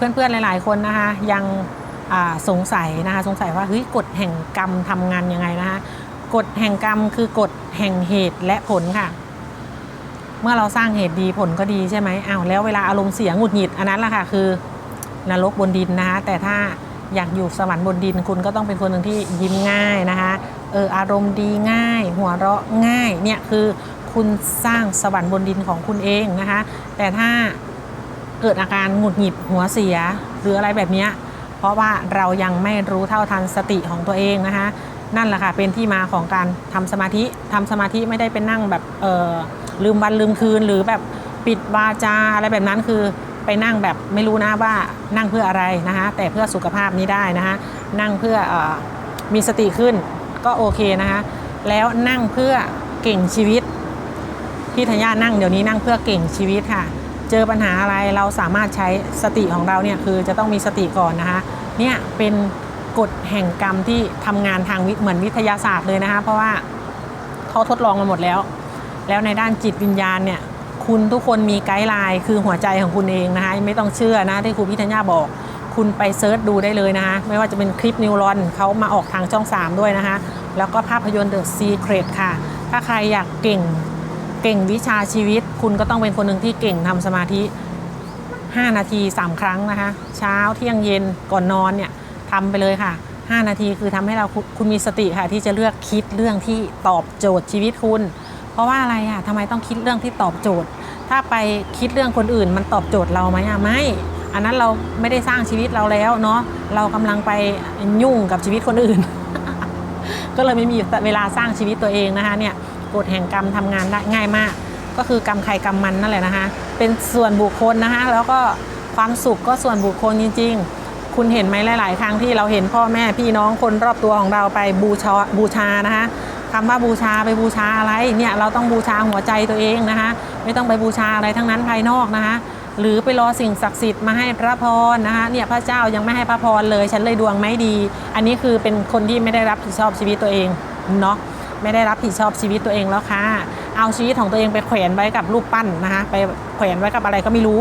เพื่อนๆหลาย ๆ คนนะคะยังสงสัยนะคะสงสัยว่าเฮ้ยกฎแห่งกรรมทำงานยังไงนะคะกฎแห่งกรรมคือกฎแห่งเหตุและผลค่ะ เมื่อเราสร้างเหตุดีผลก็ดีใช่ไหมอ้าวแล้วเวลาอารมณ์เสียงหงุดหงิดอันนั้นแหละค่ะคือนรกบนดินนะคะแต่ถ้าอยากอยู่สวรรค์บนดินคุณก็ต้องเป็นคนหนึ่งที่ยิ้มง่ายนะคะเอออารมณ์ดีง่าย หัวเราะง่ายเนี่ยคือคุณสร้างสวรรค์บนดินของคุณเองนะคะแต่ถ้า เกิดอาการหงุดหงิดหัวเสีย หรืออะไรแบบนี้ เพราะว่าเรายังไม่รู้เท่าทันสติของตัวเองนะคะ นั่นแหละค่ะเป็นที่มาของการทำสมาธิทำสมาธิไม่ได้เป็นนั่งแบบเออลืมวันลืมคืน หรือแบบปิดวาจาอะไรแบบนั้นคือไปนั่งแบบไม่รู้นะว่านั่งเพื่ออะไรนะคะแต่เพื่อสุขภาพนี้ได้นะคะนั่งเพื่อออมีสติขึ้นก็โอเคนะคะแล้วนั่งเพื่อเก่งชีวิตพี่ธัญญานั่งเดี๋ยวนี้นั่งเพื่อเก่งชีวิตค่ะ เจอปัญหาอะไรเราสามารถใช้สติของเราเนี่ยคือจะต้องมีสติก่อนนะคะเนี่ยเป็นกฎแห่งกรรมที่ทำงานทางวิเหมือนวิทยาศาสตร์เลยนะคะเพราะว่าเขาทดลองมาหมดแล้ว แล้วในด้านจิตวิญญาณเนี่ยคุณทุกคนมีไกด์ไลน์คือหัวใจของคุณเองนะคะไม่ต้องเชื่อนะที่ครูพิธัญญาบอก คุณไปเซิร์ชดูได้เลยนะคะไม่ว่าจะเป็นคลิปนิวรอนเขามาออกทางช่อง 3 ด้วยนะคะแล้วก็ภาพยนตร์ The Secret ค่ะ ถ้าใครอยากเก่ง เก่งวิชาชีวิต คุณก็ต้องเป็นคนหนึ่งที่เก่งทำสมาธิ 5 นาที 3 ครั้งนะคะ เช้าเที่ยงเย็นก่อนนอนเนี่ยทำไปเลยค่ะ 5 นาทีคือทำให้เราคุณคุณมีสติค่ะ ที่จะเลือกคิดเรื่องที่ตอบโจทย์ชีวิตคุณ เพราะว่าอะไรอะทำไมต้องคิดเรื่องที่ตอบโจทย์ ถ้าไปคิดเรื่องคนอื่น มันตอบโจทย์เราไหมอะไม่อันนั้นเราไม่ได้สร้างชีวิตเราแล้วเนาะเรากำลังไปยุ่งกับชีวิตคนอื่น ก็เลยไม่มีเวลาสร้างชีวิตตัวเองนะคะเนี่ยกฎแห่งกรรมทำงานได้ง่ายมาก ก็คือกรรมใครกรรมมันนั่นแหละนะคะ เป็นส่วนบุคคลนะคะแล้วก็ความสุขก็ส่วนบุคคลจริง ๆ คุณเห็นไหมหลาย ๆ ครั้งที่เราเห็นพ่อแม่พี่น้องคนรอบตัวของเราไปบูชาบูชานะคะคำว่าบูชาไปบูชาอะไรเนี่ยเราต้องบูชาหัวใจตัวเองนะคะ ไม่ต้องไปบูชาอะไรทั้งนั้นภายนอกนะคะ หรือไปรอสิ่งศักดิ์สิทธิ์มาให้พระพรนะคะเนี่ยพระเจ้ายังไม่ให้พระพรเลย ฉันเลยดวงไม่ดี อันนี้คือเป็นคนที่ไม่ได้รับผิดชอบชีวิตตัวเองเนาะไม่ได้รับผิดชอบชีวิตตัวเองแล้วค่ะ เอาชีวิตของตัวเองไปแขวนไว้กับรูปปั้นนะคะไปแขวนไว้กับอะไรก็ไม่รู้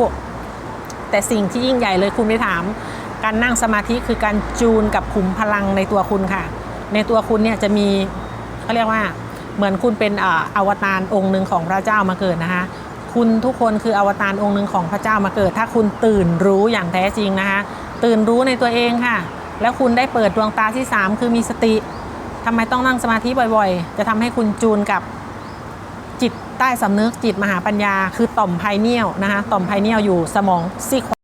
แต่สิ่งที่ยิ่งใหญ่เลยคุณไปถาม การนั่งสมาธิคือการจูนกับขุมพลังในตัวคุณค่ะ ในตัวคุณเนี่ยจะมีเขาเรียกว่าเหมือนคุณเป็นออวตารองค์หนึ่งของพระเจ้ามาเกิดนะคะ คุณทุกคนคืออวตารองค์หนึ่งของพระเจ้ามาเกิด ถ้าคุณตื่นรู้อย่างแท้จริงนะคะ ตื่นรู้ในตัวเองค่ะ แล้วคุณได้เปิดดวงตาที่ 3 คือมีสติทำไมต้องนั่งสมาธิบ่อยๆ จะทำให้คุณจูนกับจิตใต้สำนึกจิตมหาปัญญา คือต่อมไพเนียลนะคะ ต่อมไพเนียลอยู่สมองซีกขวา